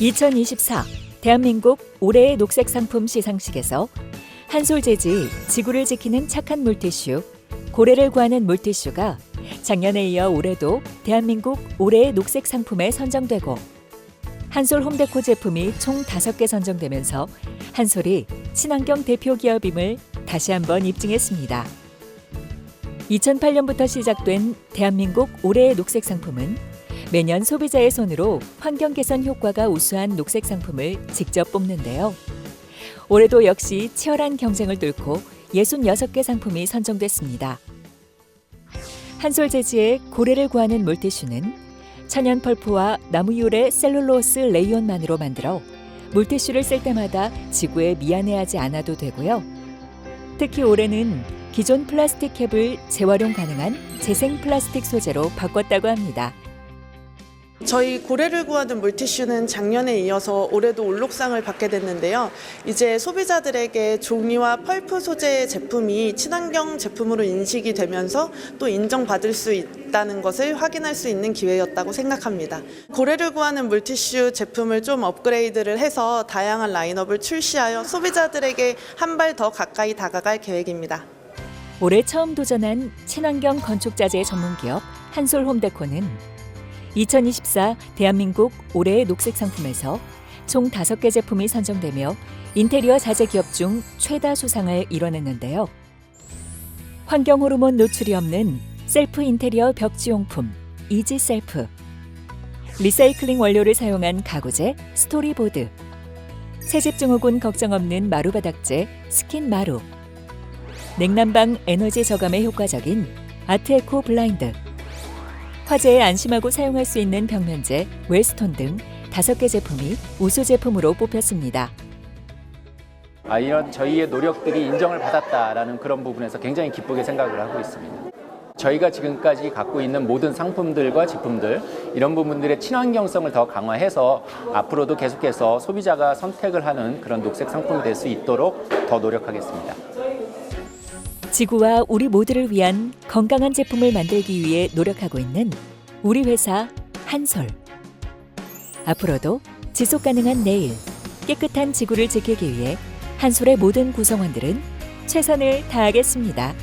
2024 대한민국 올해의 녹색 상품 시상식에서 한솔재지 지구를 지키는 착한 물티슈 고래를 구하는 물티슈가 작년에 이어 올해도 대한민국 올해의 녹색 상품에 선정되고 한솔 홈데코 제품이 총 5개 선정되면서 한솔이 친환경 대표 기업임을 다시 한번 입증했습니다. 2008년부터 시작된 대한민국 올해의 녹색 상품은 매년 소비자의 손으로 환경 개선 효과가 우수한 녹색 상품을 직접 뽑는데요. 올해도 역시 치열한 경쟁을 뚫고 66개 상품이 선정됐습니다. 한솔 재지의 고래를 구하는 물티슈는 천연 펄프와 나무 유래 셀룰로스 레이온만으로 만들어 물티슈를 쓸 때마다 지구에 미안해하지 않아도 되고요. 특히 올해는 기존 플라스틱 캡을 재활용 가능한 재생 플라스틱 소재로 바꿨다고 합니다. 저희 고래를 구하는 물티슈는 작년에 이어서 올해도 올록상을 받게 됐는데요. 이제 소비자들에게 종이와 펄프 소재의 제품이 친환경 제품으로 인식이 되면서 또 인정받을 수 있다는 것을 확인할 수 있는 기회였다고 생각합니다. 고래를 구하는 물티슈 제품을 좀 업그레이드를 해서 다양한 라인업을 출시하여 소비자들에게 한 발 더 가까이 다가갈 계획입니다. 올해 처음 도전한 친환경 건축 자재 전문 기업 한솔 홈데코는 2024 대한민국 올해의 녹색 상품에서 총 5개 제품이 선정되며 인테리어 자재 기업 중 최다 수상을 이뤄냈는데요. 환경 호르몬 노출이 없는 셀프 인테리어 벽지용품 이지 셀프. 리사이클링 원료를 사용한 가구재 스토리보드. 새집 증후군 걱정 없는 마루 바닥재 스킨 마루. 냉난방 에너지 저감에 효과적인 아트에코 블라인드 화재에 안심하고 사용할 수 있는 벽면재 웰스톤 등 다섯 개 제품이 우수 제품으로 뽑혔습니다. 아, 이런 저희의 노력들이 인정을 받았다라는 그런 부분에서 굉장히 기쁘게 생각을 하고 있습니다. 저희가 지금까지 갖고 있는 모든 상품들과 제품들 이런 부분들의 친환경성을 더 강화해서 앞으로도 계속해서 소비자가 선택을 하는 그런 녹색 상품이 될 수 있도록 더 노력하겠습니다. 지구와 우리 모두를 위한 건강한 제품을 만들기 위해 노력하고 있는 우리 회사 한솔. 앞으로도 지속 가능한 내일, 깨끗한 지구를 지키기 위해 한솔의 모든 구성원들은 최선을 다하겠습니다.